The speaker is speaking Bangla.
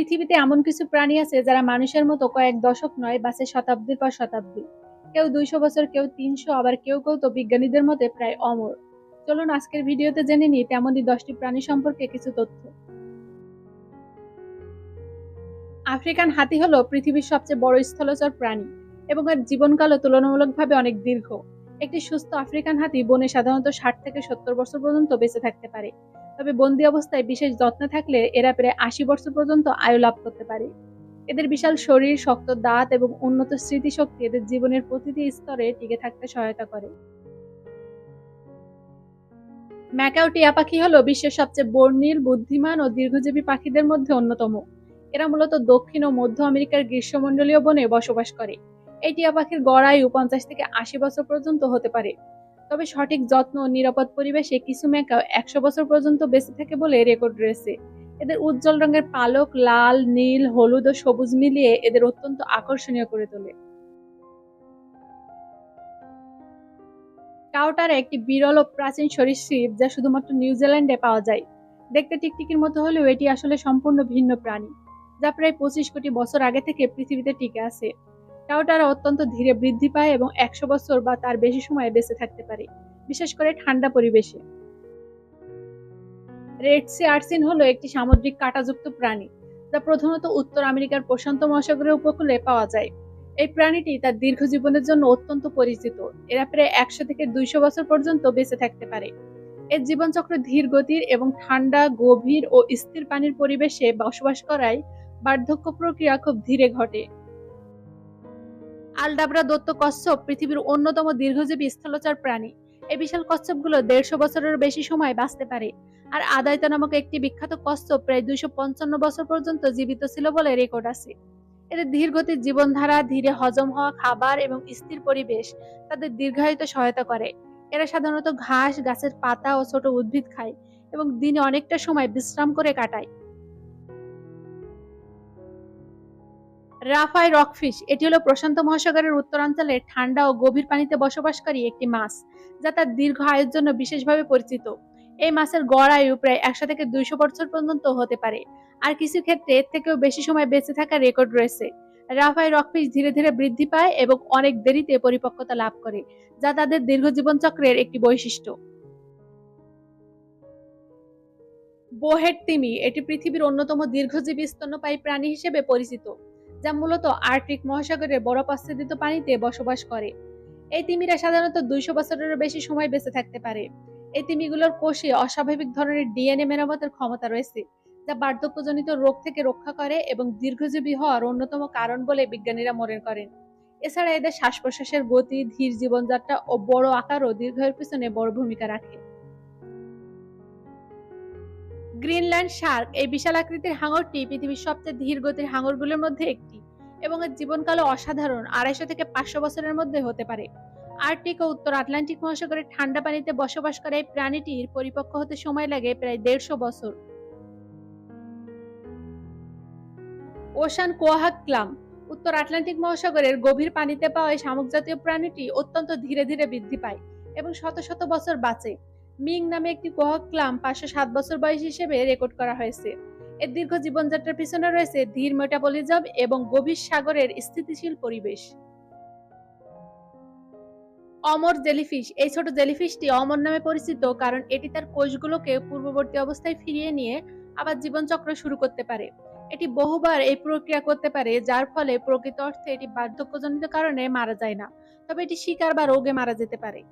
পৃথিবীতে এমন কিছু প্রাণী আছে যারা মানুষের মতো কয়েক দশক নয়, বাঁচে শতাব্দীর পর শতাব্দী। কেউ দুইশো বছর, কেউ তিনশো, আবার কেউ কেউ তো বিজ্ঞানীদের মতে প্রায় অমর। চলুন আজকের ভিডিওতে জেনে নিই তেমনই দশটি প্রাণী সম্পর্কে কিছু তথ্য। আফ্রিকান হাতি হলো পৃথিবীর সবচেয়ে বড় স্থলচর প্রাণী এবং এর জীবনকালও তুলনামূলকভাবে অনেক দীর্ঘ। একটি সুস্থ আফ্রিকান হাতি বনে সাধারণত ষাট থেকে সত্তর বছর পর্যন্ত বেঁচে থাকতে পারে। তবে বন্দি অবস্থায় বিশেষ যত্নে থাকলে এরা প্রায় আশি বছর পর্যন্ত আয়ু লাভ করতে পারে। এদের বিশাল শরীর, শক্ত দাঁত এবং উন্নত স্মৃতিশক্তি এদের জীবনের প্রতিটি স্তরে টিকে থাকতে সহায়তা করে। ম্যাকাও টিয়া পাখি হলো বিশ্বের সবচেয়ে বর্ণিল, বুদ্ধিমান ও দীর্ঘজীবী পাখিদের মধ্যে অন্যতম। এরা মূলত দক্ষিণ ও মধ্য আমেরিকার গ্রীষ্মমণ্ডলীয় বনে বসবাস করে। এই টিয়া পাখির গড় আয়ু পঞ্চাশ থেকে আশি বছর পর্যন্ত হতে পারে। তবে সঠিক যত্ন ও নিরাপদ পরিবেশে কিছু ম্যাকাও একশো বছর পর্যন্ত বেঁচে থাকে বলে রেকর্ড রয়েছে। এদের উজ্জ্বল রঙের পালক লাল, নীল, হলুদ ও সবুজ মিলিয়ে এদের অত্যন্ত আকর্ষণীয় করে তোলে। কাউটার একটি বিরল ও প্রাচীন সরীসৃপ যা শুধুমাত্র নিউজিল্যান্ডে পাওয়া যায়। দেখতে টিকটিকির মতো হলেও এটি আসলে সম্পূর্ণ ভিন্ন প্রাণী, যা প্রায় পঁচিশ কোটি বছর আগে থেকে পৃথিবীতে টিকে আছে। টাউটারা অত্যন্ত ধীরে বৃদ্ধি পায় এবং একশো বছর বা তার বেশি সময় বেঁচে থাকতে পারে, বিশেষ করে ঠান্ডা পরিবেশে। রেড সি আর্সিন হলো একটি সামুদ্রিক কাঁটাযুক্ত প্রাণী, যা প্রধানত উত্তর আমেরিকার প্রশান্ত মহাসাগরের উপকূলে পাওয়া যায়। এই প্রাণীটি তার দীর্ঘ জীবনের জন্য অত্যন্ত পরিচিত, এরা প্রায় একশো থেকে দুইশো বছর পর্যন্ত বেঁচে থাকতে পারে। এর জীবনচক্র ধীর গতির এবং ঠান্ডা, গভীর ও স্থির পানির পরিবেশে বসবাস করায় বার্ধক্য প্রক্রিয়া খুব ধীরে ঘটে। আলডাবরা দত্ত কচ্ছপ পৃথিবীর অন্যতম দীর্ঘজীবী স্থলচর প্রাণী। এই বিশাল কচ্ছপগুলো দেড়শো বছরের বেশি সময় বাঁচতে পারে। আর আদায়তা নামক একটি বিখ্যাত কচ্ছপ প্রায় দুইশো পঞ্চান্ন বছর পর্যন্ত জীবিত ছিল বলে রেকর্ড আছে। এদের ধীরগতির জীবনধারা, ধীরে হজম হওয়া খাবার এবং স্থির পরিবেশ তাদের দীর্ঘায়িত সহায়তা করে। এরা সাধারণত ঘাস, গাছের পাতা ও ছোট উদ্ভিদ খায় এবং দিনে অনেকটা সময় বিশ্রাম করে কাটায়। রাফাই রকফিশ, এটি হলো প্রশান্ত মহাসাগরের উত্তরাঞ্চলে ঠান্ডা ও গভীর পানিতে বসবাসকারী একটি মাছ, যা তার দীর্ঘ আয়ের জন্য বিশেষভাবে পরিচিত। এই মাছের গড় আয়ু প্রায় একশো থেকে দুইশো বছর পর্যন্ত হতে পারে, আর কিছু ক্ষেত্রে এর থেকেও বেশি সময় বেঁচে থাকার রেকর্ড রয়েছে। রাফাই রকফিশ ধীরে ধীরে বৃদ্ধি পায় এবং অনেক দেরিতে পরিপক্কতা লাভ করে, যা তাদের দীর্ঘ জীবন চক্রের একটি বৈশিষ্ট্য। বোহেট তিমি এটি পৃথিবীর অন্যতম দীর্ঘজীবী স্তন্যপায়ী প্রাণী হিসেবে পরিচিত। যা মূলত আর্কটিক মহাসাগরের বরফ আচ্ছাদিত পানিতে বসবাস করে। এই তিমিরা সাধারণত দুইশো বছরেরও বেশি সময় বেঁচে থাকতে পারে। এই তিমিগুলোর কোষে অস্বাভাবিক ধরনের ডিএনএ মেরামতের ক্ষমতা রয়েছে, যা বার্ধক্যজনিত রোগ থেকে রক্ষা করে এবং দীর্ঘজীবী হওয়ার অন্যতম কারণ বলে বিজ্ঞানীরা মনে করেন। এছাড়া এদের শ্বাস প্রশ্বাসের গতি, ধীর জীবনযাত্রা ও বড় আকারও দীর্ঘের পিছনে বড় ভূমিকা রাখে। গ্রিনল্যান্ড শার্ক এই বিশাল আকৃতির হাঙরটি পৃথিবীর সবচেয়ে ধীর গতির হাঙরগুলোর মধ্যে একটি এবং এর জীবনকালও অসাধারণ আড়াইশো থেকে পাঁচশো বছরের মধ্যে হতে পারে। আর্কটিক ও উত্তর আটলান্টিক মহাসাগরের ঠান্ডা পানিতে বসবাস করা এই প্রাণীটির পরিপক্ক হতে সময় লাগে প্রায় দেড়শো বছর। ওশান কোয়াহাক্লাম, উত্তর আটলান্টিক মহাসাগরের গভীর পানিতে পাওয়া এই শামুক জাতীয় প্রাণীটি অত্যন্ত ধীরে ধীরে বৃদ্ধি পায় এবং শত শত বছর বাঁচে। মিং নামে একটি কোহাক্লাম পাঁচশো সাত বছর বয়স হিসেবে রেকর্ড করা হয়েছে। এর দীর্ঘ জীবনযাত্রার পিছনে রয়েছে ধীর মেটাবলিজম এবং গভীর সাগরের স্থিতিশীল পরিবেশ। অমর জেলিফিশ। এই ছোট জেলিফিশটি অমর নামে পরিচিত কারণ এটি তার কোষগুলোকে পূর্ববর্তী অবস্থায় ফিরিয়ে নিয়ে আবার জীবনচক্র শুরু করতে পারে। এটি বহুবার এই প্রক্রিয়া করতে পারে, যার ফলে প্রকৃত অর্থে এটি বার্ধক্যজনিত কারণে মারা যায় না, তবে এটি শিকার বা রোগে মারা যেতে পারে।